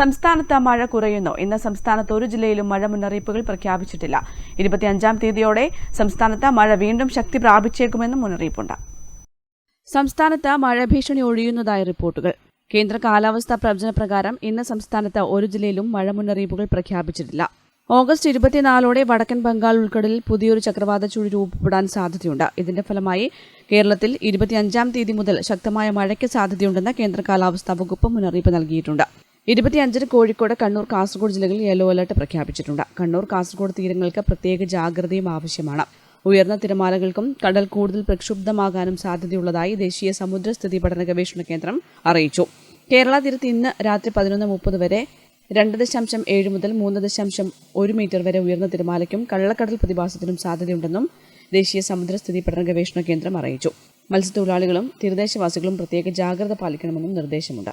സംസ്ഥാനത്ത് മഴ കുറയുന്നു. ഇന്ന് സംസ്ഥാനത്ത് ഒരു ജില്ലയിലും മഴ മുന്നറിയിപ്പുകൾ പ്രഖ്യാപിച്ചിട്ടില്ല. ഇരുപത്തിയഞ്ചാം തീയതിയോടെ സംസ്ഥാനത്ത് മഴ വീണ്ടും ശക്തി പ്രാപിച്ചേക്കുമെന്നും മുന്നറിയിപ്പുണ്ട്. സംസ്ഥാനത്ത് മഴ ഭീഷണി ഒഴിയുന്നതായി റിപ്പോർട്ടുകൾ. കേന്ദ്ര കാലാവസ്ഥാ പ്രവചന പ്രകാരം ഇന്ന് സംസ്ഥാനത്ത് ഒരു ജില്ലയിലും മഴ മുന്നറിയിപ്പുകൾ പ്രഖ്യാപിച്ചിട്ടില്ല. ഓഗസ്റ്റ് ഇരുപത്തിനാലോടെ വടക്കൻ ബംഗാൾ ഉൾക്കടലിൽ പുതിയൊരു ചക്രവാത ചുഴി രൂപപ്പെടാൻ സാധ്യതയുണ്ട്. ഇതിന്റെ ഫലമായി കേരളത്തിൽ ഇരുപത്തിയഞ്ചാം തീയതി മുതൽ ശക്തമായ മഴയ്ക്ക് സാധ്യതയുണ്ടെന്ന് കേന്ദ്ര കാലാവസ്ഥാ വകുപ്പ് മുന്നറിയിപ്പ് നൽകിയിട്ടുണ്ട്. ഇരുപത്തിയഞ്ചിന് കോഴിക്കോട് കണ്ണൂർ കാസർഗോഡ് ജില്ലകളിൽ യെല്ലോ അലർട്ട് പ്രഖ്യാപിച്ചിട്ടുണ്ട്. കണ്ണൂർ കാസർഗോഡ് തീരങ്ങൾക്ക് പ്രത്യേക ജാഗ്രതയും ആവശ്യമാണ്. ഉയർന്ന തിരമാലകൾക്കും കടൽ കൂടുതൽ പ്രക്ഷുബ്ധമാകാനും സാധ്യതയുള്ളതായി ദേശീയ സമുദ്രസ്ഥിതി പഠന ഗവേഷണ കേന്ദ്രം അറിയിച്ചു. കേരള തീരത്ത് ഇന്ന് രാത്രി പതിനൊന്ന് മുപ്പത് വരെ രണ്ട് ദശാംശം ഏഴ് മുതൽ മൂന്ന് ദശാംശം ഒരു മീറ്റർ വരെ ഉയർന്ന തിരമാലയ്ക്കും കള്ളക്കടൽ പ്രതിഭാസത്തിനും സാധ്യതയുണ്ടെന്നും ദേശീയ സമുദ്രസ്ഥിതി പഠന ഗവേഷണ കേന്ദ്രം അറിയിച്ചു. മത്സ്യത്തൊഴിലാളികളും തീരദേശവാസികളും പ്രത്യേക ജാഗ്രത പാലിക്കണമെന്നും നിർദ്ദേശമുണ്ട്.